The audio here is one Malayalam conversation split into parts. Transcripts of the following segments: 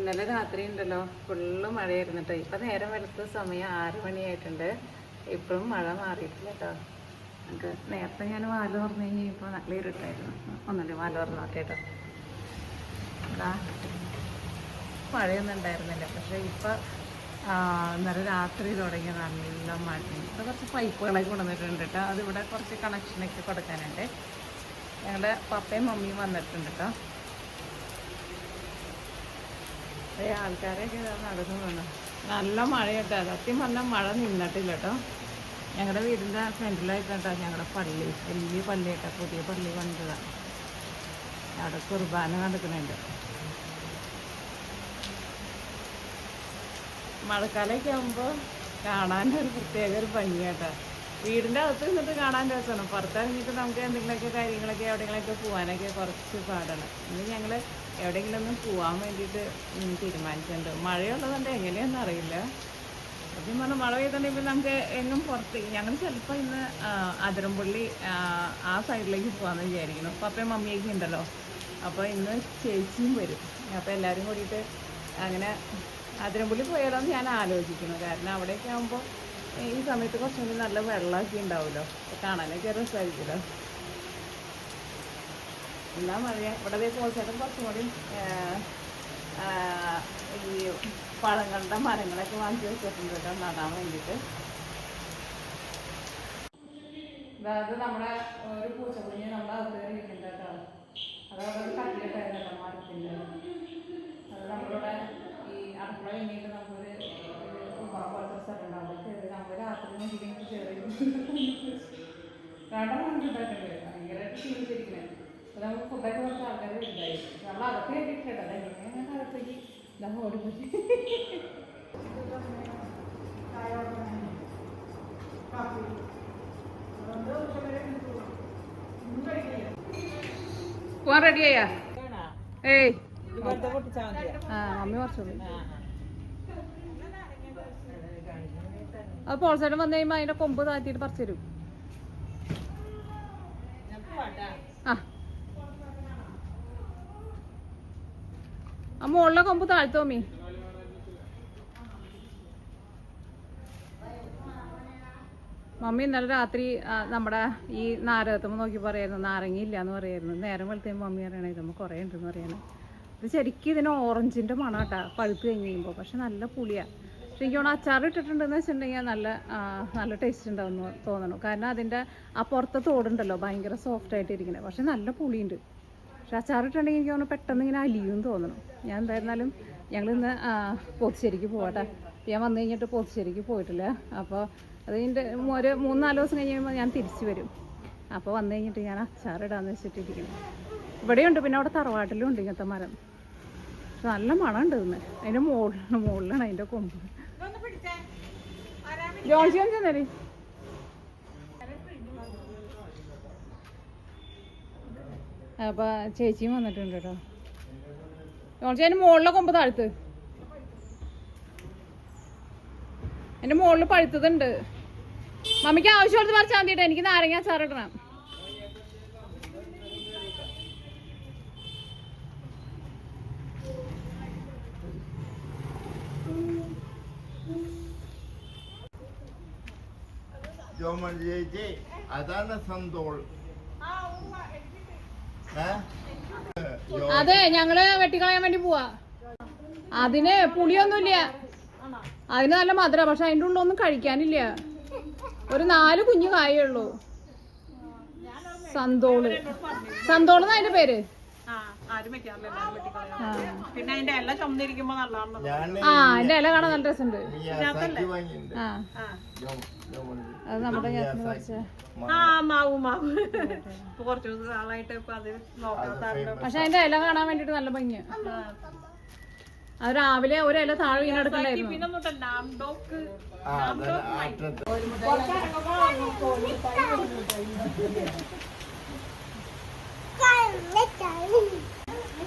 ഇന്നലെ രാത്രി ഉണ്ടല്ലോ. ഫുള്ള് മഴയായിരുന്നു കേട്ടോ ഇപ്പം നേരം വെളുത്ത സമയം ആറ് മണിയായിട്ടുണ്ട്. ഇപ്പോഴും മഴ മാറിയിട്ടില്ല കേട്ടോ നമുക്ക് നേരത്തെ ഞാൻ വാൽ തുറന്നു കഴിഞ്ഞപ്പോൾ നല്ല ഇരുട്ടായിരുന്നു. ഒന്നല്ലേ വാൽ തുറന്നോട്ടെ കേട്ടോ മഴയൊന്നും ഉണ്ടായിരുന്നില്ല. പക്ഷേ ഇപ്പം ഇന്നലെ രാത്രി തുടങ്ങിയ നല്ല മഴ. ഇപ്പോൾ കുറച്ച് പൈപ്പുകളൊക്കെ കൊണ്ടുവന്നിട്ടുണ്ട് കേട്ടോ അതിവിടെ കുറച്ച് കണക്ഷനൊക്കെ കൊടുക്കാനുണ്ട്. ഞങ്ങളുടെ പപ്പയും മമ്മിയും വന്നിട്ടുണ്ട് കേട്ടോ ആൾക്കാരൊക്കെ നടക്കുന്നുണ്ട്. നല്ല മഴ കേട്ടോ സത്യം പറഞ്ഞാൽ മഴ നിന്നിട്ടില്ല കേട്ടോ ഞങ്ങളുടെ വീടിന്റെ ഫ്രണ്ടിലായിട്ടോ ഞങ്ങളുടെ പള്ളി. വലിയ പള്ളി കേട്ടോ പുതിയ പള്ളി കണ്ടതാണ് അവിടെ കുർബാന നടക്കുന്നുണ്ട്. മഴക്കാലമൊക്കെ ആകുമ്പോൾ കാണാൻ ഒരു പ്രത്യേക ഒരു ഭംഗിയാട്ടോ. വീടിന്റെ അകത്ത് നിന്നിട്ട് കാണാൻ രസമാണ്. പുറത്തിറങ്ങിയിട്ട് നമുക്ക് എന്തെങ്കിലുമൊക്കെ കാര്യങ്ങളൊക്കെ എവിടെയെങ്കിലുമൊക്കെ പോകാനൊക്കെ കുറച്ച് പാടാണ്. ഇന്ന് ഞങ്ങൾ എവിടെയെങ്കിലും ഒന്ന് പോകാൻ വേണ്ടിയിട്ട് തീരുമാനിച്ചിട്ടുണ്ട്. മഴയുള്ളതുകൊണ്ട് എങ്ങനെയാണെന്ന് അറിയില്ല. സത്യം പറഞ്ഞാൽ മഴ പെയ്തിട്ടുണ്ടെങ്കിൽ നമുക്ക് എങ്ങും പുറത്ത് ഞങ്ങൾ ചിലപ്പോൾ ഇന്ന് അതിരമ്പള്ളി ആ, സൈഡിലേക്ക് പോകാമെന്ന് വിചാരിക്കുന്നു. പപ്പയും മമ്മിയൊക്കെ ഉണ്ടല്ലോ. അപ്പോൾ ഇന്ന് ചേച്ചിയും വരും. അപ്പോൾ എല്ലാവരും കൂടിയിട്ട് അങ്ങനെ അതിരമ്പള്ളി പോയാലോ എന്ന് ഞാൻ ആലോചിക്കുന്നു. കാരണം അവിടെയൊക്കെ ആകുമ്പോൾ ഈ സമയത്ത് കുറച്ചും കൂടി നല്ല വെള്ളമൊക്കെ ഉണ്ടാവുമല്ലോ. കാണാനൊക്കെ രസമായിരിക്കുമല്ലോ. എന്നാ പറയുക ഇവിടെ പോയി പോച്ചേട്ടൻ കുറച്ചും കൂടി ഈ പഴങ്ങളുടെ മരങ്ങളൊക്കെ വാങ്ങി വെച്ചിട്ടുണ്ട് കേട്ടോ നടാൻ വേണ്ടിയിട്ട്. അതായത് നമ്മുടെ ഒരു പൂച്ചക്കുഞ്ഞ് നമ്മുടെ അകത്ത് ഇരിക്കുന്നുണ്ട് കേട്ടോ. അതവിടെ ഒരു കട്ടിലിട്ടായിരുന്നു കേട്ടോ മരത്തിന്റെ അത് നമ്മളിവിടെ ഈ അടുക്കള കഴിഞ്ഞിട്ട് നമുക്കൊരു കുമ്പറ പോലത്തെ സ്ഥലം ഉണ്ടാവും അവിടെ കയറി നമ്മൾ രാത്രി നോക്കിയിട്ട് കയറി രണ്ടാം മണിക്കുണ്ടായിട്ടുണ്ട് ഭയങ്കരമായിട്ട് ക്ഷീണിച്ചിരിക്കുന്നത് നമുക്ക് ഫുഡൊക്കെ കുറച്ച് ആൾക്കാർ ഉണ്ടായി നമ്മൾ അകത്ത് കയറ്റിയിട്ടോ എങ്ങനെ ഞാൻ അകത്തേക്ക് ഇതാ ഓടിപ്പോയി പോവാൻ റെഡിയായാ ഏയ്. ആ മമ്മി കുറച്ചുള്ളൂ അത് പോൾസൈഡൻ വന്നു കഴിയുമ്പോൾ അതിന്റെ കൊമ്പ് താഴ്ത്തിയിട്ട് പറിച്ചു തരും. ആ. മുകളിലെ കൊമ്പ് താഴ്ത്തോ മീ മമ്മി ഇന്നലെ രാത്രി നമ്മുടെ ഈ നാരകത്തുമ്പോൾ നോക്കി പറയായിരുന്നു നാരങ്ങയില്ല എന്ന് പറയായിരുന്നു. നേരം വെളുത്തേയും മമ്മി പറയണേ ഇതമ്മ കുറേ ഉണ്ടെന്ന് പറയണേ. ഇത് ശരിക്കും ഇതിന് ഓറഞ്ചിന്റെ മണം കേട്ടാ പഴുത്ത് കഴിഞ്ഞ് കഴിയുമ്പോൾ പക്ഷെ നല്ല പുളിയാണ് പക്ഷെ എനിക്ക് തോന്നുന്നു അച്ചാർ ഇട്ടിട്ടുണ്ടെന്ന് വെച്ചിട്ടുണ്ടെങ്കിൽ നല്ല നല്ല ടേസ്റ്റ് ഉണ്ടാവും തോന്നണു കാരണം അതിന്റെ ആ പുറത്തെ തോടുണ്ടല്ലോ ഭയങ്കര സോഫ്റ്റ് ആയിട്ട് ഇരിക്കുന്നത് പക്ഷെ നല്ല പുളിയുണ്ട്. പക്ഷെ അച്ചാറിട്ടുണ്ടെങ്കിൽ എനിക്ക് തോന്നുന്നു പെട്ടെന്ന് ഇങ്ങനെ അലിയും തോന്നണം ഞാൻ എന്തായിരുന്നാലും ഞങ്ങൾ ഇന്ന് പോത്തിശ്ശേരിക്ക് പോകട്ടെ ഞാൻ വന്നു കഴിഞ്ഞിട്ട് പോത്തിശ്ശേരിക്ക് പോയിട്ടില്ല. അപ്പോൾ അതിന്റെ കഴിഞ്ഞിട്ട് ഒരു മൂന്നാൽ ദിവസം കഴിഞ്ഞ് കഴിയുമ്പോൾ ഞാൻ തിരിച്ചു വരും. അപ്പോൾ വന്നു കഴിഞ്ഞിട്ട് ഞാൻ അച്ചാറിടാന്ന് വെച്ചിട്ടിരിക്കണം ഇവിടെയുണ്ട് പിന്നെ അവിടെ തറവാട്ടിലും ഉണ്ട് ഇങ്ങനത്തെ മരം. പക്ഷെ നല്ല മണമുണ്ട് ഇന്ന്. അതിന്റെ മുകളിലാണ് മുകളിലാണ് അതിന്റെ കൊമ്പ്. ജോൺസി ചെന്നേരി അപ്പൊ ചേച്ചിയും വന്നിട്ടുണ്ട്? കേട്ടോ ജോൺസി അതിന്റെ മുകളിലെ കൊമ്പ് താഴ്ത്ത്. എന്റെ മുകളിൽ പഴുത്തതുണ്ട്. മമ്മിക്ക് ആവശ്യമുള്ളത് പറിച്ചാൽ മതി എനിക്ക് നാരങ്ങ അച്ചാർ ഇടണം. ജോമൻ ചേച്ചി അതാണ്? ജോ- അതെ ഞങ്ങൾ വെട്ടിക്കളയാൻ വേണ്ടി പോവാ. അതിന് പുളിയൊന്നുമില്ല. അതിന് നല്ല മധുര പക്ഷെ അതിന്റെ ഉള്ളൊന്നും കഴിക്കാനില്ല. ഒരു നാല് കുഞ്ഞു കായേ ഉള്ളൂ. സന്തോൾ. സന്തോൾ എന്നാ അതിന്റെ പേര്? പിന്നെ അതിന്റെ എല്ലാം ചുമന്നിരിക്കുമ്പോ നല്ലതാണ് ആ അതിന്റെ ഇല കാണാൻ നല്ല രസമുണ്ട്. ആ. അത് നമ്മുടെ ആ മാവ് മാവ്. ഇപ്പൊ കുറച്ചു ദിവസം ആളായിട്ട് ഇപ്പൊ അത് നോക്കാത്താറുണ്ട് പക്ഷെ അതിന്റെ ഇല കാണാൻ വേണ്ടിട്ട് നല്ല ഭംഗിയാ. അത് രാവിലെ ഒരു ഇല താഴെ വീണെടുക്കണ്ടായിരുന്നു പിന്നെ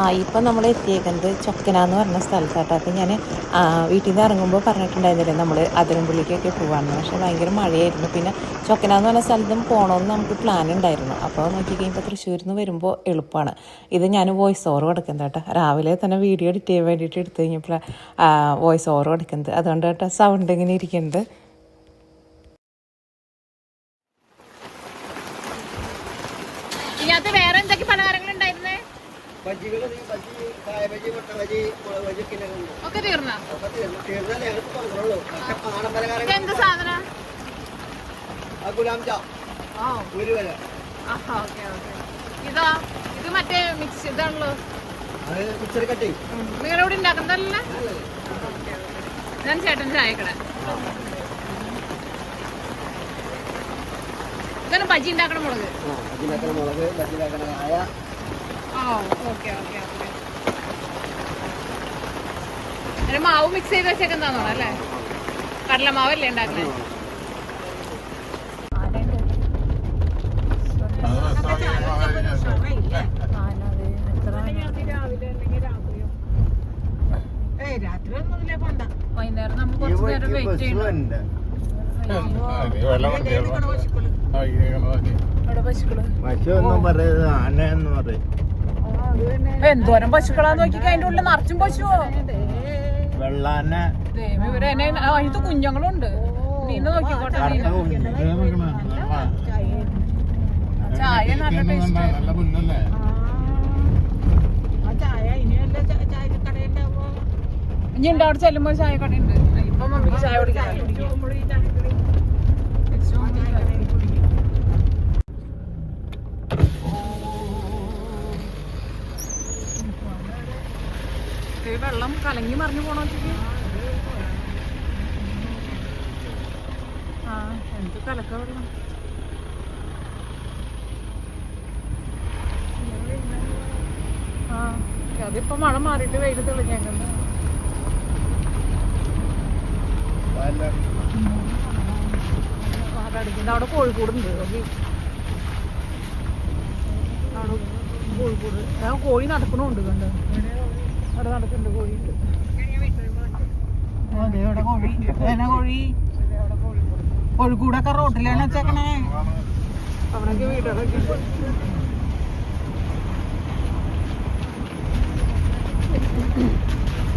ആ ഇപ്പം നമ്മൾ എത്തിയേക്കുന്നത് ചൊക്കന എന്ന് പറഞ്ഞ സ്ഥലത്താട്ടോ. അപ്പം ഞാൻ വീട്ടിൽ നിന്ന് ഇറങ്ങുമ്പോൾ പറഞ്ഞിട്ടുണ്ടായിരുന്നില്ലേ നമ്മൾ അതിരമ്പുള്ളിക്കൊക്കെ പോകാമെന്ന് പക്ഷേ ഭയങ്കര മഴയായിരുന്നു. പിന്നെ ചൊക്കന എന്ന് പറഞ്ഞ സ്ഥലത്തും പോകണമെന്ന് നമുക്ക് പ്ലാൻ ഉണ്ടായിരുന്നു അപ്പോൾ നോക്കി കഴിയുമ്പോൾ തൃശ്ശൂരിൽ നിന്ന് വരുമ്പോൾ എളുപ്പമാണ് ഇത് ഞാൻ വോയിസ് ഓവർ കൊടുക്കുന്നത് കേട്ടോ. രാവിലെ തന്നെ വീഡിയോ എഡിറ്റ് ചെയ്യാൻ വേണ്ടിയിട്ട് എടുത്തു കഴിഞ്ഞപ്പോൾ വോയിസ് ഓവർ കൊടുക്കുന്നത് അതുകൊണ്ട് കേട്ടോ സൗണ്ട് ഇങ്ങനെ ഇരിക്കുന്നുണ്ട് ഇതിനകത്ത് വേറെ എന്തൊക്കെ പലഹാരങ്ങൾ ഉണ്ടായിരുന്നേ ഒക്കെ തീർന്ന? എന്ത് സാധനം? ഇതാ ഇത് മറ്റേ മിക്സ് ഇതാണല്ലോ. നിങ്ങളുടെ ഇവിടെ ഉണ്ടാക്കുന്നതല്ല? ഞാൻ ചേട്ടൻ ചായക്കട. ഇതാണ് ബജി ഉണ്ടാക്കണ മുളക്. ഓ ഓക്കെ ഓക്കെ ഓക്കെ അതിന് മാവ് മിക്സ് ചെയ്ത് വെച്ചേക്കുന്നതാണോ അല്ലേ? കടലമാവല്ലേ ഉണ്ടാക്കണേ? വൈകുന്നേരം നമ്മൾ കുറച്ച് നേരം വെയിറ്റ് ചെയ്യണം. പശുക്കൾ പശു ഒന്നും പറയുന്നത് ആന എന്ന് പറയും. എന്തോരം പശുക്കളാന്ന് നോക്കി അതിന്റെ ഉള്ളിൽ നിറച്ചും പശുവോ? വെള്ളാന. ദൈവം ഇവർ എന്നെ അതിനകത്ത് കുഞ്ഞുങ്ങളുണ്ട്. നീന്ന് നോക്കിക്കോട്ടെ. ചായ നല്ല ടേസ്റ്റ് ഇനി ഉണ്ട് അവിടെ ചെല്ലുമ്പോ ചായ കടയുണ്ട് ഇപ്പൊ മമ്മിക്ക് ചായ കുടിക്കാൻ ഈ വെള്ളം കലങ്ങി മറിഞ്ഞു പോണോ ആ എന്ത് കലക്ക വെള്ളം ആ അതിപ്പോ മഴ മാറിയിട്ട് വെയിൽ തെളിഞ്ഞേക്കുന്നു അവിടെ കോഴിക്കോടുണ്ട്. കോഴിക്കോട്. കോഴി നടക്കണമുണ്ട് കണ്ട്? അവിടെ നടക്കുന്നുണ്ട് കോഴിയുണ്ട്. ഇവിടെ കോഴി. കോഴിക്കൂടൊക്കെ റോട്ടിലാണ് വെച്ചേക്കണേ. അവിടേക്ക് വീടുകളൊക്കെ ഉണ്ട്.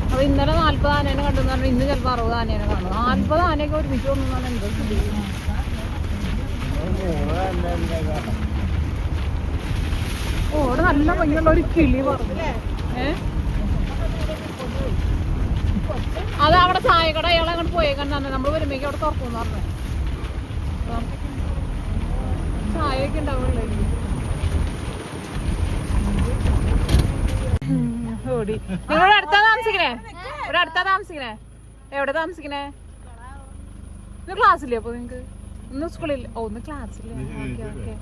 അപ്പൊ ഇന്നലെ നാല്പത് ആനേനെ കണ്ടെന്ന് പറഞ്ഞു ഇന്ന് ചിലപ്പോ അറുപത് ആനേനെ കാണും. നാല്പത് ആനയൊക്കെ ഒരുമിച്ച് വന്നാണ് എന്തോ ഓടെ നല്ല ഭംഗിയുള്ള ഒരു കിളി പറഞ്ഞു ഏ? അത് അവിടെ ചായക്കട അയാൾ അങ്ങോട്ട് പോയേക്കണ്ടാണ് നമ്മൾ വരുമ്പോഴേക്കും അവിടെ തുറക്കുമെന്ന് പറഞ്ഞു. ചായയൊക്കെ ഉണ്ടാവുള്ളൂ. ഓടി. നിങ്ങൾ അടുത്താ താമസിക്കണേ? ഇവിടെ അടുത്താ താമസിക്കണേ? എവിടെ താമസിക്കണേ? ഇന്ന് ക്ലാസ്സില്ലേ അപ്പൊ നിങ്ങക്ക്? ഇന്ന് സ്കൂളിൽ ഓ ഇന്ന് ക്ലാസ്സില്ലേ ഓക്കെ ഓക്കെ.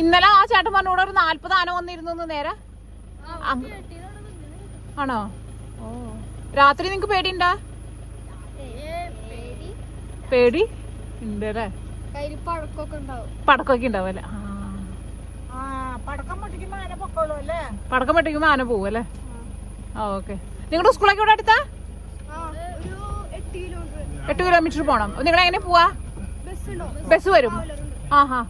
ഇന്നലെ ആ ചേട്ടൻ പറഞ്ഞോട് ഒരു നാല്പത് ആന വന്നിരുന്നു നേരെ? ആണോ? ഓ. രാത്രി നിങ്ങക്ക് പേടിയുണ്ടാ? പേടി? ഉണ്ട് അല്ലേ? ഉണ്ടാവും. പടക്കമൊക്കെ ഉണ്ടാവല്ലേ ആ. ആ പടക്കം പൊട്ടിക്കുമ്പോ ആന പൊക്കോളൂ അല്ലേ? പടക്കം പൊട്ടിക്കുമ്പോ ആന പോവും അല്ലേ? ആ. ഓക്കെ. നിങ്ങളുടെ സ്കൂളൊക്കെ ഇവിടെ അടുത്താ? ഒരു എട്ട് കിലോമീറ്റർ. പോണം. നിങ്ങൾ എങ്ങനെ പോവാ? ബസ് ഉണ്ടോ ബസ് വരും. ആ ഹാ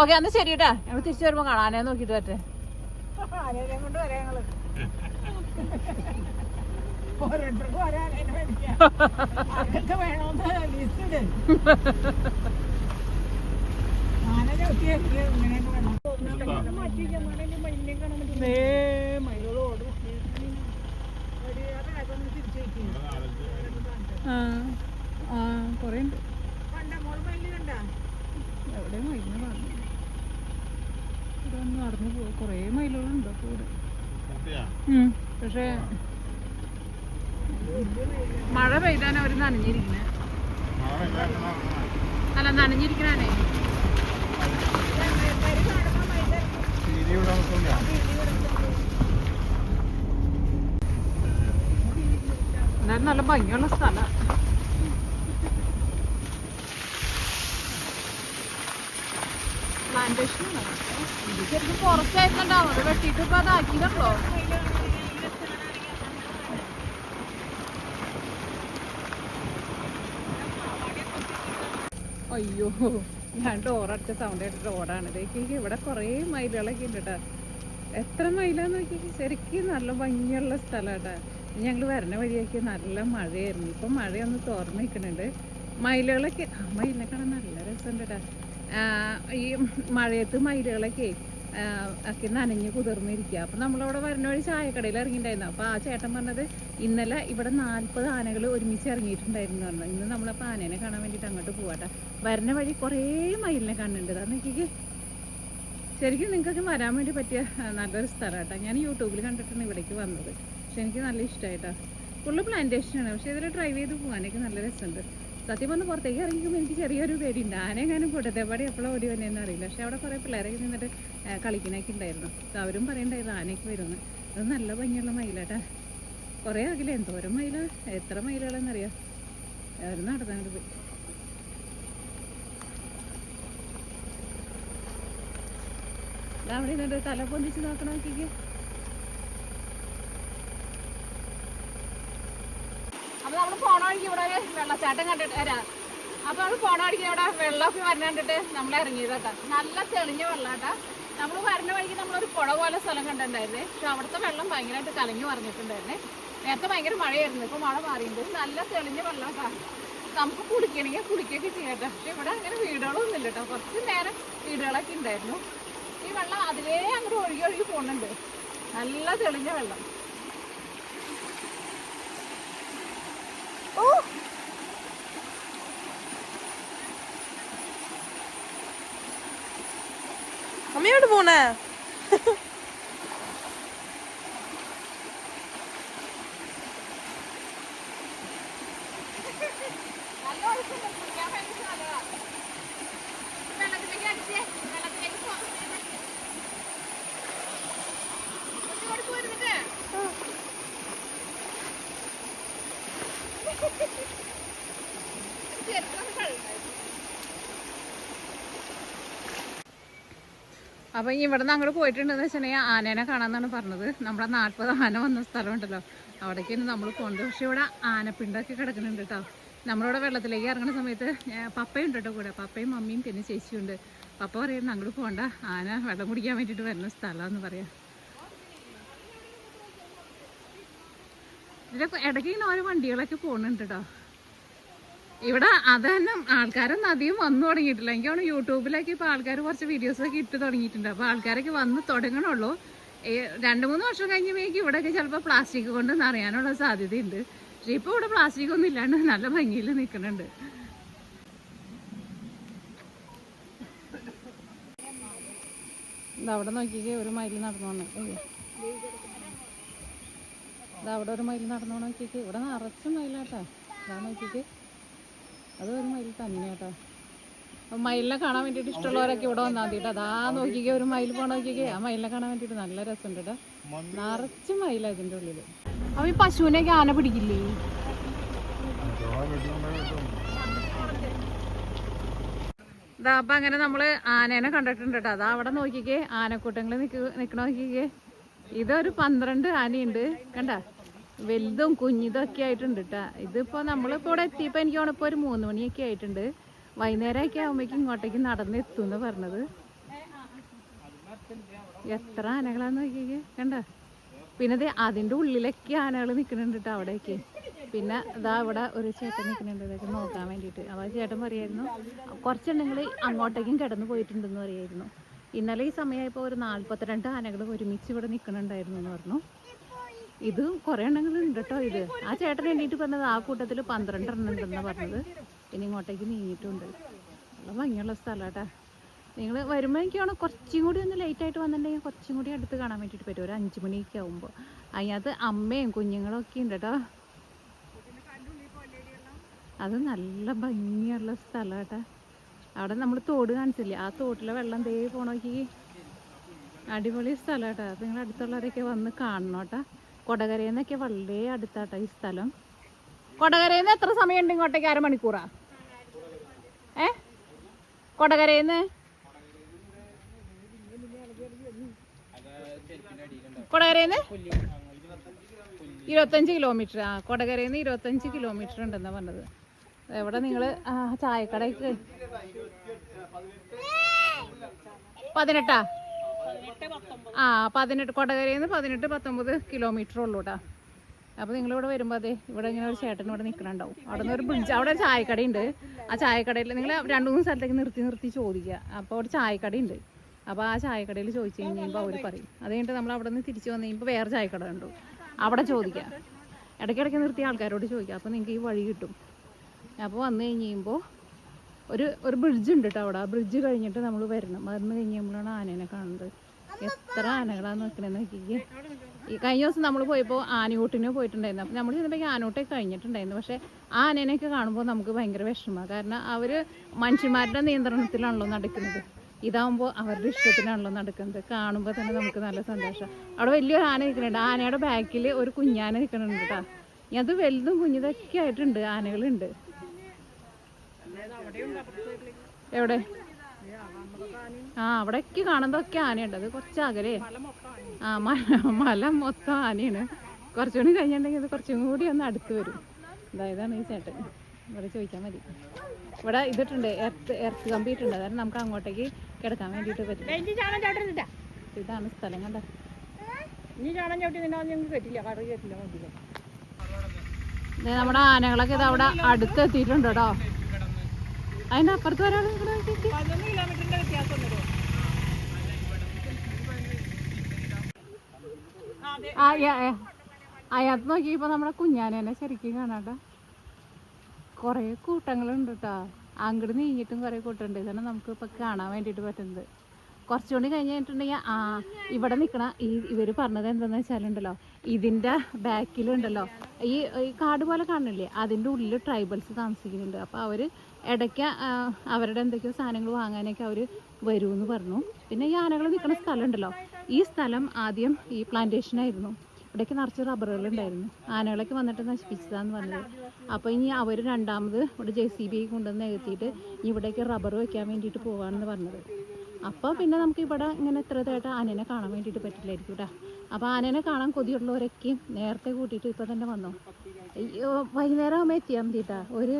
ഓക്കെ അന്ന് ശരി കേട്ടാ ഞങ്ങൾ തിരിച്ചു വരുമ്പോ കാണാനേ നോക്കിട്ട് പറ്റേ ആനേനെ കൊണ്ട് വരാം ഞങ്ങൾ ഓരോരുത്തർക്കും ഒരാനേനെ മേടിക്കാം ആർക്കൊക്കെ വേണമെന്ന് ലിസ്റ്റ് ഇട് കൊറേ ഉണ്ട് എവിടെ മയിലിനെ പറഞ്ഞു ഇവിടെ ഒന്ന് നടന്നു പോകും കൊറേ മയിലുകളുണ്ട് ഉം. പക്ഷേ മഴ പെയ്താൻ അവർ നനഞ്ഞിരിക്കണേ അല്ല നനഞ്ഞിരിക്കണേ എന്നാലും നല്ല ഭംഗിയുള്ള സ്ഥലം. പ്ലാന്റേഷൻ ഇത് ശരിക്കും പുറത്തായിട്ടുണ്ടാവും അത് വെട്ടിയിട്ട് ഇപ്പൊ അതാക്കിയതല്ലോ അയ്യോ ഞാൻ ഡോറടിച്ച സൗണ്ട് റോഡാണ് ഇതേക്ക് ഇവിടെ കുറേ മയിലുകളൊക്കെ ഉണ്ട് കേട്ടോ എത്ര മയിലാന്ന് നോക്കി ശരിക്കും നല്ല ഭംഗിയുള്ള സ്ഥലമാട്ടാ. ഞങ്ങൾ വരണ വഴിയാക്കി നല്ല മഴയായിരുന്നു. ഇപ്പം മഴയൊന്ന് തുറന്നു നിൽക്കുന്നുണ്ട് മയിലുകളൊക്കെ മയിലിനെ കാണാൻ നല്ല രസമുണ്ട് കേട്ടോ ഈ മഴയത്ത് മയിലുകളൊക്കെ ഒക്കെ നനഞ്ഞ് കുതിർന്നിരിക്കുക. അപ്പം നമ്മളവിടെ വരുന്ന വഴി ചായക്കടയിൽ ഇറങ്ങിയിട്ടുണ്ടായിരുന്നു. അപ്പോൾ ആ ചേട്ടൻ പറഞ്ഞത് ഇന്നലെ ഇവിടെ നാൽപ്പത് ആനകൾ ഒരുമിച്ച് ഇറങ്ങിയിട്ടുണ്ടായിരുന്നു പറഞ്ഞു. ഇന്ന് നമ്മളപ്പോൾ ആനേനെ കാണാൻ വേണ്ടിയിട്ട് അങ്ങോട്ട് പോവാട്ടെ വരുന്ന വഴി കുറേ മയിലിനെ കാണുന്നുണ്ട്. അതാ നോക്കിക്ക്. ശരിക്കും നിങ്ങൾക്കൊക്കെ വരാൻ വേണ്ടി പറ്റിയ നല്ലൊരു സ്ഥലമാട്ടോ ഞാൻ യൂട്യൂബിൽ കണ്ടിട്ടാണ് ഇവിടേക്ക് വന്നത്. പക്ഷെ എനിക്ക് നല്ല ഇഷ്ടമായിട്ടാണ് ഫുള്ള് പ്ലാന്റേഷനാണ് പക്ഷേ ഇതിൽ ഡ്രൈവ് ചെയ്ത് പോകാനൊക്കെ നല്ല രസമുണ്ട്. സത്യം പറഞ്ഞ് പുറത്തേക്ക് ഇറങ്ങിക്കുമ്പോൾ എനിക്ക് ചെറിയൊരു പേടിയുണ്ട് ആനെങ്ങാനും കൂട്ടത്തെപ്പാടി എപ്പോഴും ഓടി വന്നതെന്ന് അറിയില്ല. പക്ഷെ അവിടെ കുറേ പിള്ളേരൊക്കെ നിന്നിട്ട് കളിക്കണേക്ക് ഉണ്ടായിരുന്നു. അവരും പറയണ്ടായിരുന്നു ആനയ്ക്ക് വരുമെന്ന് അത് നല്ല ഭംഗിയുള്ള മയിലാട്ടാ. കുറേ ആകില്ല? എന്തോരം മയില? എത്ര മയിലുകളെന്നറിയാം? അവർ നടന്നു പോയി. അവിടെ നിന്നിട്ട് തല പൊന്തിച്ച് നോക്കണ അപ്പൊ നമ്മൾ പോണ വഴിക്ക് ഇവിടെ ഒരു വെള്ളച്ചാട്ടം കണ്ടിട്ട് വരാ അപ്പൊ നമ്മൾ പോണ വഴിക്ക് ഇവിടെ വെള്ളമൊക്കെ വരണ കണ്ടിട്ട് നമ്മൾ ഇറങ്ങിയതാട്ടാ. നല്ല തെളിഞ്ഞ വെള്ളാട്ടാ. നമ്മൾ വരുന്ന വഴിക്ക് നമ്മളൊരു പുഴ പോലെ സ്ഥലം കണ്ടിട്ടുണ്ടായിരുന്നേ. പക്ഷെ അവിടുത്തെ വെള്ളം ഭയങ്കരമായിട്ട് കലങ്ങി പറഞ്ഞിട്ടുണ്ടായിരുന്നേ നേരത്തെ ഭയങ്കര മഴയായിരുന്നു. ഇപ്പൊ മഴ മാറിയിട്ടുണ്ട്. നല്ല തെളിഞ്ഞ വെള്ളാട്ടാ. നമുക്ക് കുളിക്കണമെങ്കിൽ കുളിക്കുകയൊക്കെ ചെയ്യട്ടെ പക്ഷെ ഇവിടെ അങ്ങനെ വീടുകളൊന്നും ഇല്ല കേട്ടോ കുറച്ച് നേരം വീടുകളൊക്കെ ഉണ്ടായിരുന്നു. ഈ വെള്ളം അതിലേ അങ്ങനെ ഒഴുകി ഒഴുകി പോകുന്നുണ്ട്. നല്ല തെളിഞ്ഞ വെള്ളം. അമ്മയോട് പോണേ നല്ല ഒഴുക്കുണ്ട് കുളിക്കാൻ അപ്പൊ ഇവിടെ നിന്ന് അങ്ങോട്ട് പോയിട്ടുണ്ടെന്ന് വെച്ചിട്ടുണ്ടെങ്കിൽ ആനേനെ കാണാന്നാണ് പറഞ്ഞത്. നമ്മുടെ നാൽപ്പത് ആന വന്ന സ്ഥലമുണ്ടല്ലോ. അവിടേക്കാണ് നമ്മൾ പോകുന്നത് പക്ഷെ ഇവിടെ ആനപ്പിണ്ടൊക്കെ കിടക്കുന്നുണ്ട് കേട്ടോ. നമ്മളിവിടെ വെള്ളത്തിലേക്ക് ഇറങ്ങുന്ന സമയത്ത് പപ്പയുണ്ട് കേട്ടോ കൂടെ. പപ്പയും മമ്മിയും പിന്നെ ചേച്ചിയുണ്ട്. പപ്പ പറയുന്നത് അങ്ങോട്ട് പോകണ്ട ആന വെള്ളം കുടിക്കാൻ വേണ്ടിയിട്ട് വരുന്ന സ്ഥലമാന്ന് പറയാം. ഇതിലൊക്കെ ഇടയ്ക്ക് ഇങ്ങനെ ഓരോ വണ്ടികളൊക്കെ പോകുന്നുണ്ട് കേട്ടോ. ഇവിടെ അത് തന്നെ ആൾക്കാരൊന്നും അധികം വന്നു തുടങ്ങിയിട്ടില്ല. എനിക്ക് അവിടെ യൂട്യൂബിലൊക്കെ ഇപ്പോൾ ആൾക്കാർ കുറച്ച് വീഡിയോസൊക്കെ ഇട്ട് തുടങ്ങിയിട്ടുണ്ട്. അപ്പോൾ ആൾക്കാരൊക്കെ വന്ന് തുടങ്ങണുള്ളൂ. രണ്ടു മൂന്ന് വർഷം ഇവിടെ ഒക്കെ ചിലപ്പോൾ പ്ലാസ്റ്റിക് കൊണ്ട് നിറയാനുള്ള സാധ്യതയുണ്ട്. പക്ഷേ ഇപ്പോൾ ഇവിടെ പ്ലാസ്റ്റിക് ഒന്നും ഇല്ലാണ്ട് നല്ല ഭംഗിയിൽ നിൽക്കുന്നുണ്ട്. അവിടെ നോക്കിക്കേ ഒരു മയിൽ നടന്നു വന്നു. അവിടെ ഒരു മയിൽ നടന്നു നോക്കിക്കേ. ഇവിടെ നിറച്ച് മയിലാട്ടാ. അതാ നോക്കിക്കേ. അത് ഒരു മയിൽ തന്നെയാട്ടോ അപ്പം മയിലിനെ കാണാൻ വേണ്ടിയിട്ട് ഇഷ്ടമുള്ളവരൊക്കെ ഇവിടെ വന്നാൽ മതി കേട്ടോ അതാ നോക്കിക്കേ ഒരു മയിൽ പോണ നോക്കിക്കേ. ആ മയിലിനെ കാണാൻ വേണ്ടിയിട്ട് നല്ല രസമുണ്ട് കേട്ടോ നിറച്ച് മയില ഇതിന്റെ ഉള്ളിൽ അപ്പം ഈ പശുവിനെയൊക്കെ ആന പിടിക്കില്ലേ? ഇതാ അപ്പം അങ്ങനെ നമ്മൾ ആനേനെ കണ്ടിട്ടുണ്ട് കേട്ടോ അതാ അവിടെ നോക്കിക്കേ ആനക്കൂട്ടങ്ങൾ നിൽക്ക് നിൽക്കണ നോക്കിക്കേ. ഇതൊരു പന്ത്രണ്ട് ആനയുണ്ട്. കണ്ട? വലുതും കുഞ്ഞിതും ഒക്കെ ആയിട്ടുണ്ട് കേട്ടോ ഇതിപ്പോൾ നമ്മളിപ്പോൾ ഇവിടെ എത്തിയപ്പോൾ എനിക്ക് തോന്നുന്നു ഒരു മൂന്ന് മണിയൊക്കെ ആയിട്ടുണ്ട്. വൈകുന്നേരമൊക്കെ ആകുമ്പോഴേക്കും ഇങ്ങോട്ടേക്ക് നടന്നെത്തും എന്ന് പറഞ്ഞത്. എത്ര ആനകളാന്ന് നോക്കിയേ കണ്ട? പിന്നെ ദേ അതിന്റെ ഉള്ളിലൊക്കെ ആനകൾ നിൽക്കുന്നുണ്ട് കേട്ടോ അവിടെയൊക്കെ പിന്നെ ഇതാ ഇവിടെ ഒരു ചേട്ടൻ നിൽക്കുന്നുണ്ട്. ഇതൊക്കെ നോക്കാൻ വേണ്ടിയിട്ട്. അപ്പോൾ ചേട്ടൻ പറയായിരുന്നു കുറച്ചുണ്ടെങ്കിൽ അങ്ങോട്ടേക്കും കിടന്നു പോയിട്ടുണ്ടെന്ന് പറയായിരുന്നു. ഇന്നലെ ഈ സമയമായപ്പോൾ ഒരു നാൽപ്പത്തിരണ്ട് ആനകൾ ഒരുമിച്ച് ഇവിടെ നിൽക്കുന്നുണ്ടായിരുന്നു എന്ന് പറഞ്ഞു. ഇത് കുറേ എണ്ണങ്ങൾ ഉണ്ട് കേട്ടോ ഇത്. ആ ചേട്ടൻ എണ്ണീട്ട് പറഞ്ഞത് ആ കൂട്ടത്തിൽ പന്ത്രണ്ടെണ്ണം ഉണ്ടെന്ന് പറഞ്ഞത്. പിന്നെ ഇങ്ങോട്ടേക്ക് നീങ്ങിയിട്ടുണ്ട്. നല്ല ഭംഗിയുള്ള സ്ഥലമാട്ടാ നിങ്ങൾ വരുമ്പോൾ എനിക്കാണ് കുറച്ചും കൂടി ഒന്ന് ലേറ്റ് ആയിട്ട് വന്നിട്ടുണ്ടെങ്കിൽ കുറച്ചും കൂടി അടുത്ത് കാണാൻ വേണ്ടിയിട്ട് പറ്റും. ഒരു അഞ്ച് മണിയൊക്കെ ആകുമ്പോൾ അതിനകത്ത് അമ്മയും കുഞ്ഞുങ്ങളും ഒക്കെ ഉണ്ട് കേട്ടോ. അത് നല്ല ഭംഗിയുള്ള സ്ഥലമാട്ടാ അവിടെ നമ്മൾ തോട് കാണിച്ചില്ലേ? ആ തോട്ടിലെ വെള്ളം തേ പോണോക്കി. അടിപൊളി നിങ്ങളടുത്തുള്ളവരൊക്കെ നിങ്ങൾ അടുത്തുള്ളവരൊക്കെ വന്ന് കാണണം കൊടകരയിൽ നിന്നൊക്കെ വളരെ അടുത്താട്ടാ ഈ സ്ഥലം. കൊടകരയിൽ നിന്ന് എത്ര സമയമുണ്ട് ഇങ്ങോട്ടേക്ക് അരമണിക്കൂറാ? ഏ? കൊടകരയിൽ നിന്ന് കൊടകരയിൽ ഇരുപത്തഞ്ച് കിലോമീറ്റർ ആ കൊടകരയിൽ ഇരുപത്തഞ്ച് കിലോമീറ്റർ ഉണ്ടെന്നാ പറഞ്ഞത്. എവിടെ നിങ്ങൾ ചായക്കടയ്ക്ക് പതിനെട്ടാ? ആ പതിനെട്ട്. കൊടകരയിൽ നിന്ന് പതിനെട്ട് പത്തൊമ്പത് കിലോമീറ്റർ ഉള്ളൂ കേട്ടോ അപ്പോൾ നിങ്ങളിവിടെ വരുമ്പോൾ അതെ ഇവിടെ ഇങ്ങനെ ഒരു ചേട്ടൻ ഇവിടെ നിൽക്കണുണ്ടാവും അവിടെ നിന്ന് ഒരു ബ്രിഡ്ജ് അവിടെ ഒരു ചായക്കടയുണ്ട്. ആ ചായക്കടയിൽ നിങ്ങൾ രണ്ട് മൂന്ന് സ്ഥലത്തേക്ക് നിർത്തി നിർത്തി ചോദിക്കുക. അപ്പോൾ അവിടെ ചായക്കടയുണ്ട്. അപ്പോൾ ആ ചായക്കടയിൽ ചോദിച്ചു കഴിഞ്ഞാൽ അവർ പറയും. അത് കഴിഞ്ഞിട്ട് നമ്മൾ അവിടെ നിന്ന് തിരിച്ചു വന്നു കഴിയുമ്പോൾ വേറെ ചായക്കട ഉണ്ട് അവിടെ ചോദിക്കുക ഇടയ്ക്കിടയ്ക്ക് നിർത്തി ആൾക്കാരോട് ചോദിക്കുക അപ്പോൾ നിങ്ങൾക്ക് ഈ വഴി കിട്ടും. അപ്പോൾ വന്നു കഴിഞ്ഞ് കഴിയുമ്പോൾ ഒരു ഒരു ബ്രിഡ്ജ് ഉണ്ട് കേട്ടോ അവിടെ. ആ ബ്രിഡ്ജ് കഴിഞ്ഞിട്ട് നമ്മൾ വരണം. വന്ന് കഴിഞ്ഞ് കഴിയുമ്പോഴാണ് ആനേനെ കാണുന്നത്. എത്ര ആനകളാന്ന് നിൽക്കണേന്ന് നോക്കിക്കേ. ഈ കഴിഞ്ഞ ദിവസം നമ്മൾ പോയപ്പോൾ ആനയൂട്ടിന് പോയിട്ടുണ്ടായിരുന്നു. അപ്പം നമ്മൾ ചെന്നപ്പോൾ ആനൂട്ടൊക്കെ കഴിഞ്ഞിട്ടുണ്ടായിരുന്നു. പക്ഷേ ആ ആനേനെയൊക്കെ കാണുമ്പോൾ നമുക്ക് ഭയങ്കര വിഷമമാണ് കാരണം അവർ മനുഷ്യന്മാരുടെ നിയന്ത്രണത്തിലാണല്ലോ നടക്കുന്നത്. ഇതാവുമ്പോൾ അവരുടെ ഇഷ്ടത്തിനാണല്ലോ നടക്കുന്നത്. കാണുമ്പോൾ തന്നെ നമുക്ക് നല്ല സന്തോഷം. അവിടെ വലിയൊരു ആന നിൽക്കുന്നുണ്ട്. ആനയുടെ ബാക്കിൽ ഒരു കുഞ്ഞാന നിൽക്കുന്നുണ്ട് കേട്ടോ. അത് വലുതും കുഞ്ഞതൊക്കെ ആയിട്ടുണ്ട്. ആനകളുണ്ട്. എവിടെ? ആ അവിടേക്ക് കാണുന്നതൊക്കെ ആനയുണ്ട്. അത് കുറച്ച് അകലെ. ആ മല മല മൊത്തം ആനയാണ്. കുറച്ചുകൂടി കഴിഞ്ഞിട്ടുണ്ടെങ്കിൽ ഇത് കുറച്ചും കൂടി ഒന്ന് അടുത്ത് വരും. അതായതാണ് ഈ ചേട്ടൻ. ഇവിടെ ചോദിക്കാൻ മതി. ഇവിടെ ഇതിട്ടുണ്ട് എർത്ത് എർത്ത് കമ്പി ഇട്ടുണ്ട് അതായത് നമുക്ക് അങ്ങോട്ടേക്ക് കിടക്കാൻ വേണ്ടിയിട്ട് പറ്റും. ഇതാണ് സ്ഥലം കണ്ട? ഇനി ചവിട്ടി ഞങ്ങൾക്ക് പറ്റില്ല. നമ്മുടെ ആനകളൊക്കെ ഇത് അവിടെ അടുത്ത് എത്തിയിട്ടുണ്ട് കേട്ടോ അതിന്റെ അപ്പുറത്ത് ഒരാൾ പതിനൊന്ന് കിലോമീറ്ററിന്റെ വ്യത്യാസം വരും ആ അയാത്ത് നോക്കിയപ്പോ നമ്മുടെ കുഞ്ഞാനേനെ ശരിക്കും കാണാട്ടോ. കുറേ കൂട്ടങ്ങളുണ്ട് കേട്ടോ അങ്ങോട്ട് നീങ്ങിയിട്ടും കുറേ കൂട്ടമുണ്ട്. ഇതാണ് നമുക്ക് ഇപ്പൊ കാണാൻ വേണ്ടിയിട്ട് പറ്റുന്നത്. കുറച്ചുകൂടി കഴിഞ്ഞിട്ടുണ്ടെങ്കിൽ ആ ഇവിടെ നിൽക്കണ ഈ ഇവർ പറഞ്ഞത് എന്താണെന്ന് വെച്ചാലുണ്ടല്ലോ ഇതിന്റെ ബാക്കിലുണ്ടല്ലോ ഈ ഈ കാട് പോലെ കാണില്ലേ അതിന്റെ ഉള്ളിൽ ട്രൈബൽസ് താമസിക്കുന്നുണ്ട്. അപ്പോൾ അവർ ഇടയ്ക്ക് അവരുടെ എന്തൊക്കെയോ സാധനങ്ങൾ വാങ്ങാനൊക്കെ അവർ വരുമെന്ന് പറഞ്ഞു. പിന്നെ ഈ ആനകൾ നിൽക്കുന്ന സ്ഥലം ഉണ്ടല്ലോ ഈ സ്ഥലം ആദ്യം ഈ പ്ലാന്റേഷനായിരുന്നു ഇവിടേക്ക് നിറച്ച് റബ്ബറുകൾ ഉണ്ടായിരുന്നു. ആനകളൊക്കെ വന്നിട്ട് നശിപ്പിച്ചതാന്ന് പറഞ്ഞത്. അപ്പോൾ ഇനി അവർ രണ്ടാമത് ഇവിടെ ജെ സി ബി കൊണ്ടുവന്ന് നികത്തിയിട്ട് ഇവിടേക്ക് റബ്ബർ വെക്കാൻ വേണ്ടിയിട്ട് പോകാമെന്ന് പറഞ്ഞത്. അപ്പോൾ പിന്നെ നമുക്ക് ഇവിടെ ഇങ്ങനെ ഇത്രതായിട്ട് ആനേനെ കാണാൻ വേണ്ടിയിട്ട് പറ്റില്ലായിരിക്കും കേട്ടോ അപ്പോൾ ആനേനെ കാണാൻ കൊതിയുള്ളവരൊക്കെയും നേരത്തെ കൂട്ടിയിട്ട് ഇപ്പോൾ തന്നെ വന്നു. വൈകുന്നേരം ആകുമ്പോൾ എത്തിയാൽ മതി കേട്ടോ ഒരു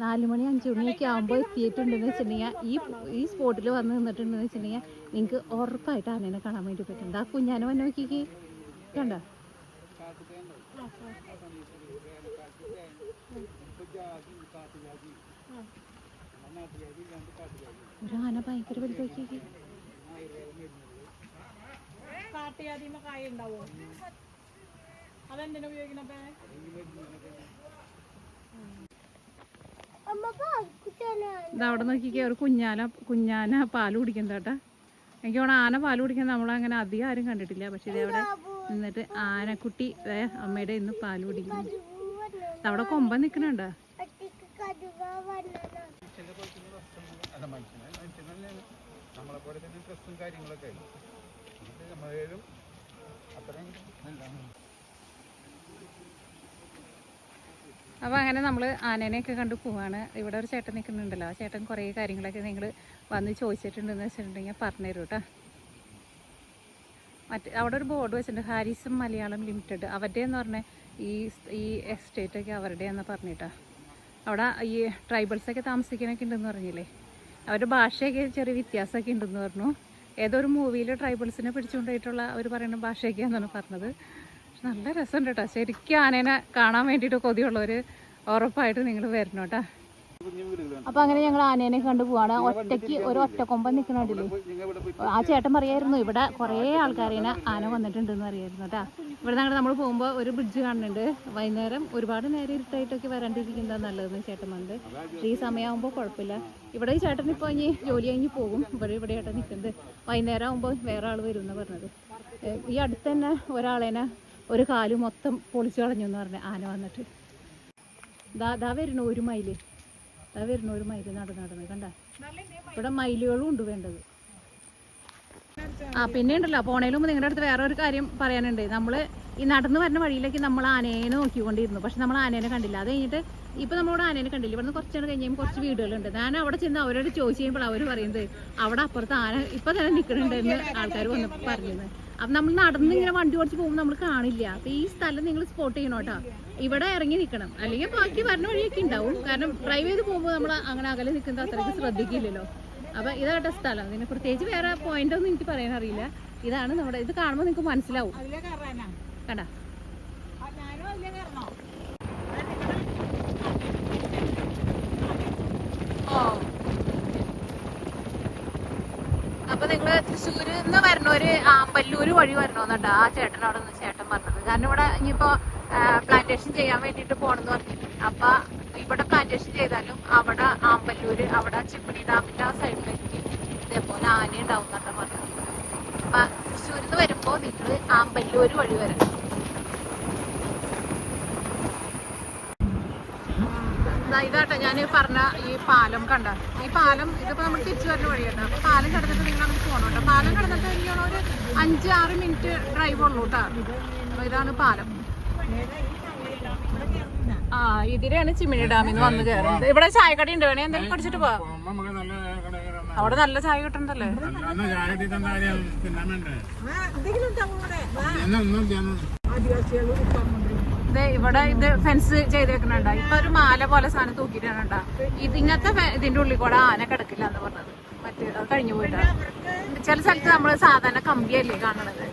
നാല് മണി അഞ്ച് മണിയൊക്കെ ആകുമ്പോൾ എത്തിയിട്ടുണ്ടെന്ന് വെച്ചിട്ടുണ്ടെങ്കിൽ ഈ ഈ സ്പോട്ടിൽ വന്ന് നിന്നിട്ടുണ്ടെന്ന് വെച്ചിട്ടുണ്ടെങ്കിൽ നിങ്ങൾക്ക് ഉറപ്പായിട്ട് ആനേനെ കാണാൻ വേണ്ടി പറ്റും. ആ കുഞ്ഞാനെ വന്ന് നോക്കിക്കേ. കണ്ടോ? ഒരു ആന ഭയങ്കര വലുതാക്കി ഉണ്ടാവോ? അതെന്തിനാ ഉപയോഗിക്കണപ്പേ ഇത് അവിടെ നോക്കിക്കേ ഒരു കുഞ്ഞാന കുഞ്ഞാന പാൽ കുടിക്കുന്നത് കേട്ടാ. എനിക്ക് തോന്നുന്നു ആന പാൽ കുടിക്കുന്നത് നമ്മളങ്ങനെ അധികം ആരും കണ്ടിട്ടില്ല. പക്ഷെ ഇത് അവിടെ നിന്നിട്ട് ആനക്കുട്ടി അമ്മയുടെ ഇന്ന് പാൽ കുടിക്കുന്നു. അവിടെ കൊമ്പൻ നിൽക്കണുണ്ടോ കാര്യങ്ങളൊക്കെ നമ്മളേലും അത്രയും അപ്പോൾ അങ്ങനെ നമ്മൾ ആനേനെയൊക്കെ കണ്ട് പോവാണ്. ഇവിടെ ഒരു ചേട്ടൻ നിൽക്കുന്നുണ്ടല്ലോ. ആ ചേട്ടൻ കുറേ കാര്യങ്ങളൊക്കെ നിങ്ങൾ വന്ന് ചോദിച്ചിട്ടുണ്ടെന്ന് വെച്ചിട്ടുണ്ടെങ്കിൽ പറഞ്ഞുതരും കേട്ടോ മറ്റ് അവിടെ ഒരു ബോർഡ് വെച്ചിട്ടുണ്ട്. Harrisons Malayalam limited. അവരുടെ എന്ന് പറഞ്ഞാൽ ഈ ഈ എസ്റ്റേറ്റൊക്കെ അവരുടെയെന്ന് പറഞ്ഞിട്ടാ. അവിടെ ഈ ട്രൈബൽസൊക്കെ താമസിക്കാനൊക്കെ ഉണ്ടെന്ന് പറഞ്ഞില്ലേ? അവരുടെ ഭാഷയൊക്കെ ചെറിയ വ്യത്യാസമൊക്കെ ഉണ്ടെന്ന് പറഞ്ഞു. ഏതൊരു മൂവിയിൽ ട്രൈബൽസിനെ പിടിച്ചുകൊണ്ടായിട്ടുള്ള അവർ പറയുന്ന ഭാഷയൊക്കെയാണെന്നാണ് പറഞ്ഞത്. നല്ല രസമുണ്ട് കേട്ടോ ശരിക്കും ആനേനെ കാണാൻ വേണ്ടിയിട്ട് കൊതിയുള്ളവർ ഉറപ്പായിട്ട് നിങ്ങൾ വരണം കേട്ടോ അപ്പൊ അങ്ങനെ ഞങ്ങൾ ആനേനെ കണ്ടു പോവാണ്. ഒറ്റയ്ക്ക് ഒരു ഒറ്റക്കൊമ്പൻ നിൽക്കണില്ലേ ആ ചേട്ടൻ പറയായിരുന്നു ഇവിടെ കുറേ ആൾക്കാരേനെ ആന വന്നിട്ടുണ്ടെന്ന് അറിയായിരുന്നു കേട്ടാ ഇവിടെ ഞങ്ങൾ നമ്മൾ പോകുമ്പോൾ ഒരു ബ്രിഡ്ജ് കാണുന്നുണ്ട്. വൈകുന്നേരം ഒരുപാട് നേരം ഇരുട്ടായിട്ടൊക്കെ വരാണ്ടിരിക്കുന്നതാ നല്ലതെന്ന് ചേട്ടൻ പറഞ്ഞത് ഈ സമയമാകുമ്പോൾ കുഴപ്പമില്ല. ഇവിടെ ഈ ചേട്ടൻ ഇപ്പോൾ ഇനി ജോലി കഴിഞ്ഞ് പോകും. ഇവിടെ ഇവിടെ ചേട്ടൻ നിൽക്കുന്നത് വൈകുന്നേരം ആകുമ്പോൾ വേറെ ആൾ വരും എന്ന് പറഞ്ഞത്. ഈ അടുത്ത് തന്നെ ഒരാളേനെ ഒരു കാൽ മൊത്തം പൊളിച്ചു കളഞ്ഞു എന്ന് പറഞ്ഞു ആന വന്നിട്ട്. ദാ ദാ ഒരു മൈൽ ദാ വരുന്നു ഒരു മൈൽ നടന്ന് നടന്ന്. കണ്ട? ഇവിടെ മൈലുകളും ഉണ്ട് വേണ്ടത്. ആ പിന്നെ ഉണ്ടല്ലോ പോണേലും നിങ്ങളുടെ അടുത്ത് വേറെ ഒരു കാര്യം പറയാനുണ്ട്. നമ്മൾ ഈ നടന്നു വരുന്ന വഴിയിലേക്ക് നമ്മൾ ആനേനെ നോക്കിക്കൊണ്ടിരുന്നു. പക്ഷെ നമ്മൾ ആനേനെ കണ്ടില്ല. അത് കഴിഞ്ഞിട്ട് ഇപ്പൊ നമ്മളോട് ആനേനെ കണ്ടില്ല? ഇവിടുന്ന് കുറച്ചാണ് കഴിഞ്ഞാൽ കുറച്ച് വീടുകളുണ്ട്. ഞാൻ അവിടെ ചെന്ന് അവരോട് ചോദിച്ചു കഴിയുമ്പോൾ അവർ പറയുന്നത് അവിടെ അപ്പുറത്ത് ആന ഇപ്പൊ തന്നെ നിൽക്കുന്നുണ്ട് എന്ന് ആൾക്കാർ വന്ന് പറഞ്ഞത് അപ്പൊ നമ്മൾ നടന്ന് ഇങ്ങനെ വണ്ടി ഓടിച്ച് പോകുമ്പോൾ നമ്മൾ കാണില്ല. അപ്പൊ ഈ സ്ഥലം നിങ്ങൾ സ്പോട്ട് ചെയ്യണം കേട്ടോ. ഇവിടെ ഇറങ്ങി നിൽക്കണം അല്ലെങ്കിൽ ബാക്കി വരുന്ന വഴിയൊക്കെ ഉണ്ടാവും. കാരണം ഡ്രൈവ് ചെയ്ത് പോകുമ്പോൾ നമ്മൾ അങ്ങനെ അകലെ നിൽക്കുന്നത് അത്രയ്ക്ക് ശ്രദ്ധിക്കില്ലല്ലോ. അപ്പൊ ഇതാട്ട സ്ഥലം. ഇതിന് പ്രത്യേകിച്ച് വേറെ പോയിന്റ് ഒന്നും എനിക്ക് പറയാനറിയില്ല. ഇതാണ് നമ്മുടെ ഇത് കാണുമ്പോൾ നിങ്ങൾക്ക് മനസ്സിലാവും. കേട്ടാ ആ, ഞാനും അതിലേ കയറണോ അപ്പൊ നിങ്ങൾ തൃശ്ശൂര് നിന്ന് വരണോര് ആമ്പല്ലൂര് വഴി വരണോന്നുണ്ട് ആ നിന്ന് ചേട്ടൻ പറഞ്ഞത്. കാരണം ഇവിടെ ഇനിയിപ്പോ പ്ലാന്റേഷൻ ചെയ്യാൻ വേണ്ടിട്ട് പോണെന്ന് പറഞ്ഞു അപ്പൊ ഇവിടെ പ്ലാന്റേഷൻ ചെയ്താലും അവിടെ ആമ്പല്ലൂര് അവിടെ ചിപ്പിടി ഡാമിന്റെ ആ സൈഡിലേക്ക് ഇതേപോലെ ആന ഉണ്ടാവും എന്നൊക്കെ പറഞ്ഞു അപ്പൊ തൃശ്ശൂരിൽ നിന്ന് വരുമ്പോ നിങ്ങൾ ആമ്പല്ലൂര് വഴി വരണം. ഇതാട്ടെ ഞാൻ പറഞ്ഞ ഈ പാലം കണ്ട. ഈ പാലം ഇതിപ്പോ നമ്മൾ തിരിച്ചു വരുന്ന വഴിയുണ്ട് അപ്പൊ പാലം കടന്നിട്ട് നിങ്ങൾ നമുക്ക് പോകണം കേട്ടോ. പാലം കടന്നിട്ട് എനിക്കാണ് ഒരു അഞ്ച് ആറ് മിനിറ്റ് ഡ്രൈവ് ഉള്ളൂ കേട്ടോ. ഇതാണ് പാലം. ആ ഇതിലാണ് ചിമ്മിണി ഡാമിൽ നിന്ന് വന്ന് കയറുന്നത്. ഇവിടെ ചായക്കടി ഉണ്ട്. വേണേ എന്തെങ്കിലും കുടിച്ചിട്ട് പോവാം. അവിടെ നല്ല ചായ കിട്ടണ്ടല്ലേ? അന്ന് ഇവിടെ ഇത് ഫെൻസ് ചെയ്തേക്കുന്നുണ്ട. ഇപ്പൊ ഒരു മാല പോലെ സാധനം തൂക്കിയിട്ടാണ് ഇത് ഇങ്ങനത്തെ ഇതിന്റെ ഉള്ളിൽ കൂടെ ആന കിടക്കില്ല എന്ന് പറഞ്ഞത്. മറ്റേ കഴിഞ്ഞു പോയിട്ടാണ് ചില സ്ഥലത്ത് നമ്മൾ സാധാരണ കമ്പിയല്ലേ കാണണത്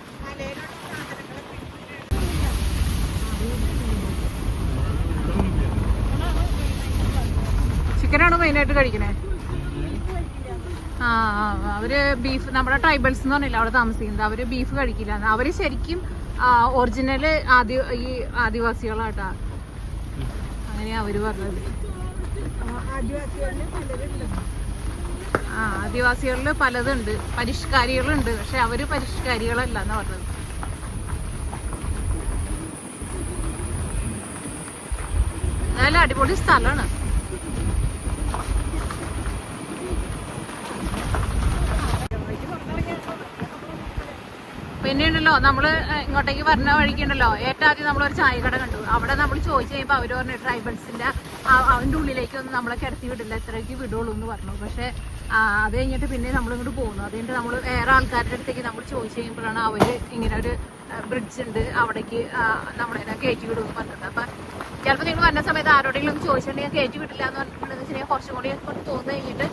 ചിക്കനാണ് മെയിനായിട്ട് കഴിക്കണേ? ആ, അവർ ബീഫ് നമ്മുടെ ട്രൈബൽസ് എന്ന് പറഞ്ഞില്ല അവിടെ താമസിക്കുന്നത്. അവർ ബീഫ് കഴിക്കില്ല. അവർ ശരിക്കും ഒറിജിനൽ ആദി ഈ ആദിവാസികളാട്ടാ. അങ്ങനെയാ അവർ പറഞ്ഞത്. ആ ആദിവാസികളിൽ പലതുണ്ട്. പരിഷ്കാരികളുണ്ട്. പക്ഷെ അവർ പരിഷ്കാരികളല്ല എന്ന് പറഞ്ഞത്. നല്ല അടിപൊളി സ്ഥലമാണ് പിന്നെ ഉണ്ടല്ലോ നമ്മൾ ഏഹ്, ഇങ്ങോട്ടേക്ക് പറഞ്ഞ വഴിക്കുണ്ടല്ലോ. ഏറ്റവും ആദ്യം നമ്മളൊരു ചായ കട കണ്ടു. അവിടെ നമ്മൾ ചോദിച്ചു കഴിയുമ്പോൾ അവർ പറഞ്ഞു ട്രൈബൽസിന്റെ അതിന്റെ ഉള്ളിലേക്കൊന്നും നമ്മളെ കിടത്തി വിടില്ല എത്രയ്ക്ക് വിടുള്ളൂ എന്ന് പറഞ്ഞു. പക്ഷെ അത് കഴിഞ്ഞിട്ട് പിന്നെ നമ്മൾ ഇങ്ങോട്ട് പോകുന്നു അത് നമ്മൾ വേറെ ആൾക്കാരുടെ അടുത്തേക്ക് നമ്മൾ ചോദിച്ചു കഴിയുമ്പോഴാണ് അവർ ഇങ്ങനെ ഒരു ബ്രിഡ്ജ് ഉണ്ട്. അവിടേക്ക് നമ്മളെ കയറ്റി വിടുമെന്ന് പറഞ്ഞത്. അപ്പൊ ചിലപ്പോൾ നിങ്ങൾ വരുന്ന സമയത്ത് ആരോടെങ്കിലും ചോദിച്ചിട്ടുണ്ടെങ്കിൽ കയറ്റി വിട്ടില്ല എന്ന് പറഞ്ഞിട്ടുണ്ടെന്ന് വെച്ചിട്ടുണ്ടെങ്കിൽ കുറച്ചും കൂടി തോന്നുന്നു കഴിഞ്ഞിട്ട്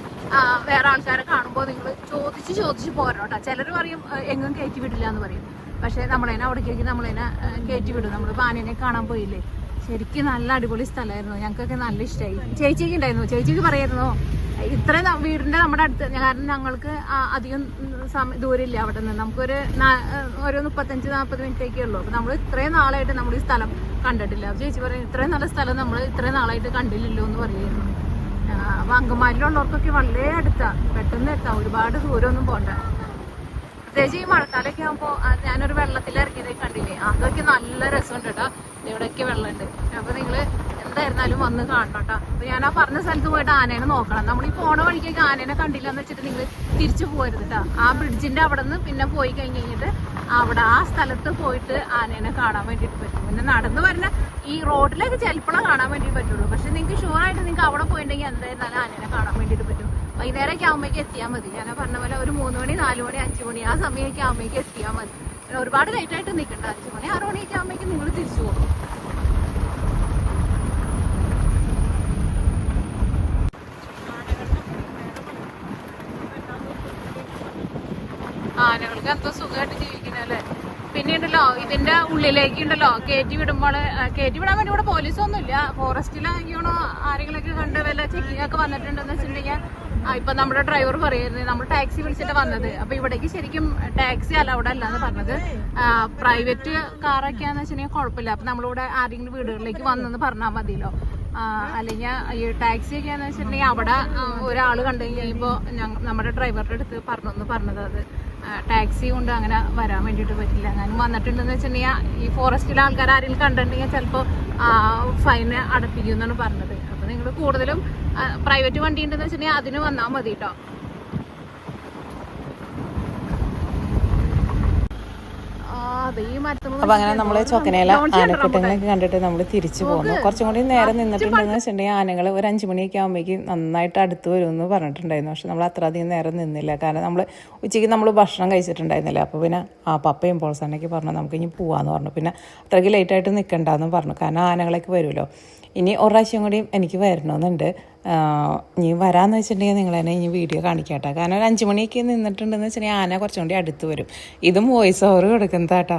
വേറെ ആൾക്കാരെ കാണുമ്പോൾ നിങ്ങൾ ചോദിച്ച് ചോദിച്ച് പോരട്ടോ. ചിലർ പറയും "ആ, എങ്ങും കയറ്റി വിടില്ല എന്ന് പറയും. പക്ഷേ നമ്മളതിനെ അവിടേക്ക് നമ്മളതിനെ കയറ്റി വിടും. നമ്മൾ പാനിനെ കാണാൻ പോയില്ലേ? ശരിക്കും നല്ല അടിപൊളി സ്ഥലമായിരുന്നു ഞങ്ങൾക്കൊക്കെ നല്ല ഇഷ്ടമായി ചേച്ചിക്ക് ഉണ്ടായിരുന്നു? ചേച്ചിക്ക് പറയായിരുന്നു? ഇത്രയും വീടിന്റെ നമ്മുടെ അടുത്ത് കാരണം ഞങ്ങൾക്ക് അധികം ദൂരമില്ല അവിടെ നിന്ന്. നമുക്കൊരു ഒരു മുപ്പത്തഞ്ച് നാൽപ്പത് മിനിറ്റൊക്കെ ഉള്ളൂ. അപ്പൊ നമ്മൾ ഇത്രയും നാളായിട്ട് നമ്മൾ ഈ സ്ഥലം കണ്ടിട്ടില്ല. ചേച്ചി പറയും ഇത്രയും നല്ല സ്ഥലം നമ്മൾ ഇത്രയും നാളായിട്ട് കണ്ടില്ലല്ലോ എന്ന് പറയുമായിരുന്നു അപ്പൊ അങ്കമാലിയിലുള്ളവർക്കൊക്കെ വളരെ അടുത്താ. പെട്ടെന്ന് എത്താം. ഒരുപാട് ദൂരമൊന്നും പോണ്ട. പ്രത്യേകിച്ച് ഈ മഴക്കാലൊക്കെ ആകുമ്പോൾ ഞാനൊരു വെള്ളത്തിൽ ഇറങ്ങിയത് കണ്ടില്ലേ? അതൊക്കെ നല്ല രസമുണ്ട് കേട്ടോ. ഇവിടെയൊക്കെ വെള്ളമുണ്ട്. അപ്പൊ നിങ്ങൾ എന്തായിരുന്നാലും വന്ന് കാണണം കേട്ടോ അപ്പൊ ഞാൻ ആ പറഞ്ഞ സ്ഥലത്ത് പോയിട്ട് ആനേനെ നോക്കണം. നമ്മൾ ഈ പോണ വഴിക്കൊക്കെ ആനേനെ കണ്ടില്ല എന്ന് വെച്ചിട്ട് നിങ്ങൾ തിരിച്ചു പോരുത് കേട്ടോ ആ ബ്രിഡ്ജിന്റെ അവിടെ നിന്ന് പിന്നെ പോയി കഴിഞ്ഞ് കഴിഞ്ഞിട്ട് അവിടെ ആ സ്ഥലത്ത് പോയിട്ട് ആനേനെ കാണാൻ വേണ്ടിട്ട് പറ്റും. പിന്നെ നടന്നു വരുന്ന ഈ റോഡിലേക്ക് ചിലപ്പോഴേ കാണാൻ വേണ്ടി പറ്റുള്ളൂ. പക്ഷെ നിങ്ങൾക്ക് ഷുവർ ആയിട്ട് നിങ്ങൾക്ക് അവിടെ പോയിട്ടുണ്ടെങ്കിൽ എന്തായിരുന്നാലും ആനേനെ കാണാൻ വേണ്ടിട്ട് പറ്റും. വൈകുന്നേരമൊക്കെ ആകുമ്പോഴേക്ക് എത്തിയാൽ മതി. ഞാൻ പറഞ്ഞ പോലെ ഒരു മൂന്ന് മണി നാല് മണി അഞ്ച് മണി ആ സമയമൊക്കെ ആകുമ്പോഴേക്ക് എത്തിയാൽ മതി. ഒരുപാട് ലേറ്റ് ആയിട്ട് നിൽക്കണ്ട അഞ്ച് മണി ആറ് മണിയൊക്കെ ആകുമ്പോഴേക്കും നിങ്ങൾ തിരിച്ചു പോകും. ആനകൾക്ക് സുഖമായിട്ട് സുഖമായിട്ട് ജീവിക്കുന്നല്ലേ പിന്നെ ഉണ്ടല്ലോ ഇതിന്റെ ഉള്ളിലേക്ക് ഉണ്ടല്ലോ കയറ്റി വിടുമ്പോൾ കയറ്റി വിടാൻ വേണ്ടി ഇവിടെ പോലീസൊന്നും ഇല്ല ഫോറസ്റ്റിലാണെങ്കിണോ ആരെങ്കിലൊക്കെ കണ്ട് വല്ല ചെക്കിംഗ് ഒക്കെ വന്നിട്ടുണ്ടെന്ന് വെച്ചിട്ടുണ്ടെങ്കിൽ ഇപ്പൊ നമ്മുടെ ഡ്രൈവർ പറയുന്നത് നമ്മൾ ടാക്സി വിളിച്ചിട്ട് വന്നത്. അപ്പൊ ഇവിടേക്ക് ശരിക്കും ടാക്സി അലൗഡ് അല്ല എന്ന് പറഞ്ഞത്. പ്രൈവറ്റ് കാറൊക്കെയാന്ന് വെച്ചിട്ടുണ്ടെങ്കിൽ കുഴപ്പമില്ല. അപ്പൊ നമ്മളിവിടെ ആരെങ്കിലും വീടുകളിലേക്ക് വന്നെന്ന് പറഞ്ഞാൽ മതിയല്ലോ. അല്ലെങ്കിൽ ഈ ടാക്സി ഒക്കെയാന്ന് വെച്ചിട്ടുണ്ടെങ്കിൽ അവിടെ ഒരാൾ കണ്ടു കഴിയുമ്പോൾ നമ്മുടെ ഡ്രൈവറുടെ അടുത്ത് പറഞ്ഞു പറഞ്ഞത് അത്. ടാക്സി കൊണ്ട് അങ്ങനെ വരാൻ വേണ്ടിയിട്ട് പറ്റില്ല. ഞാൻ വന്നിട്ടുണ്ടെന്ന് വെച്ചിട്ടുണ്ടെങ്കിൽ ഈ ഫോറസ്റ്റിലെ ആൾക്കാർ ആരെങ്കിലും കണ്ടിട്ടുണ്ടെങ്കിൽ ചിലപ്പോൾ ഫൈൻ അടപ്പിക്കും എന്നാണ് പറഞ്ഞത്. അപ്പോൾ നിങ്ങൾ കൂടുതലും പ്രൈവറ്റ് വണ്ടി ഉണ്ടെന്ന് വെച്ചിട്ടുണ്ടെങ്കിൽ അതിന് വന്നാൽ മതി കേട്ടോ ആ അതെ ഈ മരത്തുമ്മ അപ്പൊ അങ്ങനെ നമ്മൾ ചൊക്കനയിലെ ആനക്കൂട്ടങ്ങളൊക്കെ കണ്ടിട്ട് നമ്മൾ തിരിച്ചു പോകുന്നു കുറച്ചും കൂടി നേരം നിന്നിട്ടുണ്ടെന്ന് വെച്ചിട്ടുണ്ടെങ്കിൽ ആനകൾ ഒരു അഞ്ചു മണിയൊക്കെ ആകുമ്പോഴേക്കും നന്നായിട്ട് അടുത്ത് വരുമെന്ന് പറഞ്ഞിട്ടുണ്ടായിരുന്നു. പക്ഷെ നമ്മൾ അത്ര അധികം നേരം നിന്നില്ല. കാരണം നമ്മൾ ഉച്ചയ്ക്ക് നമ്മൾ ഭക്ഷണം കഴിച്ചിട്ടുണ്ടായിരുന്നില്ല. അപ്പോൾ പിന്നെ ആ പപ്പയും പോൾസണ്ണയ്ക്ക് പറഞ്ഞു നമുക്ക് ഇനി പോവാന്ന് പറഞ്ഞു. പിന്നെ അത്രയ്ക്ക് ലേറ്റായിട്ട് നിൽക്കണ്ടെന്ന് പറഞ്ഞു. കാരണം ആനകളൊക്കെ വരുമല്ലോ. ഇനി ഒരു കൂടി എനിക്ക് വരണമെന്നുണ്ട്. ഇനി വരാമെന്ന് വെച്ചിട്ടുണ്ടെങ്കിൽ നിങ്ങൾ തന്നെ ഇനി വീഡിയോ കാണിക്കാട്ടോ. കാരണം ഒരു അഞ്ച് മണിയൊക്കെ നിന്നിട്ടുണ്ടെന്ന് വെച്ചിട്ടുണ്ടെങ്കിൽ ആന കുറച്ചും കൂടി അടുത്ത് വരും. ഇതും വോയിസ് ഓവർ കൊടുക്കുന്നതാട്ടോ.